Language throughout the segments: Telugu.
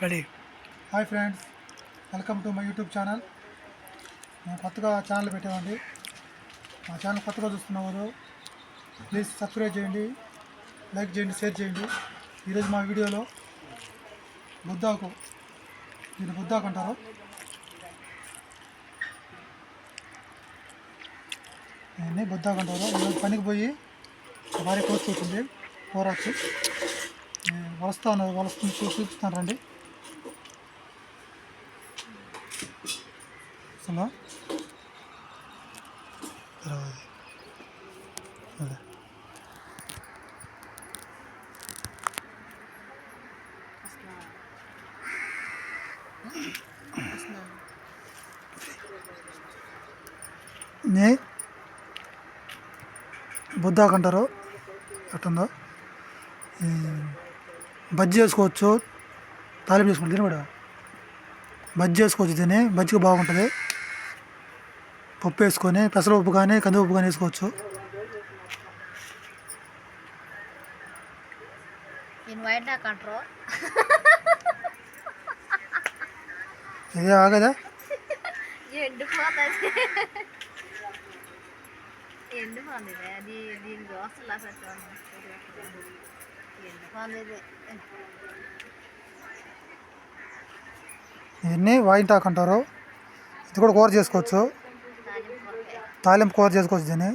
Ready. Hi friends welcome to my YouTube channel. మేము కొత్తగా ఛానల్ పెట్టామండి మా ఛానల్ కొత్తగా చూస్తున్నవారు ప్లీజ్ సబ్స్క్రైబ్ చేయండి లైక్ చేయండి షేర్ చేయండి. ఈరోజు మా వీడియోలో బుద్ధాకు దీన్ని బుద్ధాకు అంటారు. దీన్ని బుద్ధాకు అంటారు. ఈరోజు పనికి పోయి భార్య కోసుకొచ్చింది కూర వచ్చి వలుస్తా ఉన్నారు వలుస్తుంది చూపిస్తాను రండి. అసలు ఇరవై. అదే. నే బుద్ధాకు అంటారు ఎట్టుందో? బజ్జి బజ్జీ చేసుకోవచ్చు. తాలింపు చేసుకోవచ్చు తిని కూడా బజ్జీ వేసుకోవచ్చు తిని బజ్జికి బాగుంటుంది. పప్పు వేసుకొని పెసరపప్పు కానీ కందిపప్పు కానీ వేసుకోవచ్చు. ఇదే ఆగదా. ఇవన్నీ వాయింటాకు అంటారు. ఇది కూడా కూర చేసుకోవచ్చు. తాలింపు కూర చేసుకోవచ్చు దీన్ని.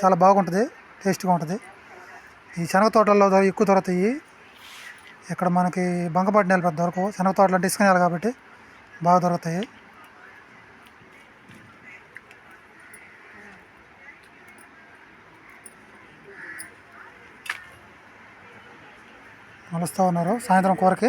చాలా బాగుంటుంది టేస్ట్గా ఉంటుంది. ఈ శనగ తోటల్లో ఎక్కువ దొరుకుతాయి. ఇక్కడ మనకి బంకపాటి నెల పెద్ద దొరకవు శనగ తోటలు అంటే ఇసుక నేల కాబట్టి బాగా దొరుకుతాయి. మలుస్తూ ఉన్నారు సాయంత్రం కూరకి.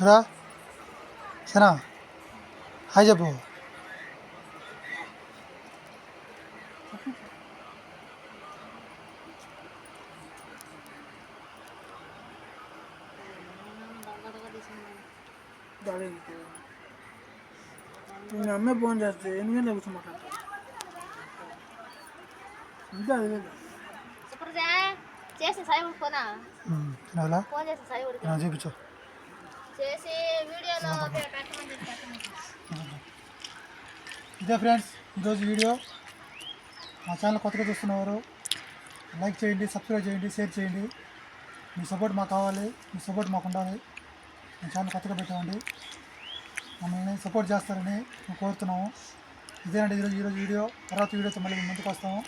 해라 세나 하이저브 చెప్పు మీ అమ్మే ఫోన్ చేస్తే ఎన్ని గంటలకు కూర్చొని మాట్లాడతావు? ఇంకా అదే సుప్రజ చేసి సాయి ఫోనా తినాలా ఫోన్ చేసి సాయి ఊరికి. నా చూపించు. చేసి వీడియోలో ఇదే ఫ్రెండ్స్ ఈరోజు వీడియో. మా ఛానల్ కొత్తగా చూస్తున్నవారు లైక్ చేయండి సబ్స్క్రైబ్ చేయండి షేర్ చేయండి. మీ సపోర్ట్ మాకు కావాలి మీ సపోర్ట్ మాకు ఉండాలి. మా ఛానల్ కొత్తగా పెట్టామండి మమ్మల్ని సపోర్ట్ చేస్తారని మేము కోరుతున్నాము. ఇదేనండి ఈరోజు ఈరోజు వీడియో. తర్వాత వీడియోతో మళ్ళీ ముందుకు వస్తాము.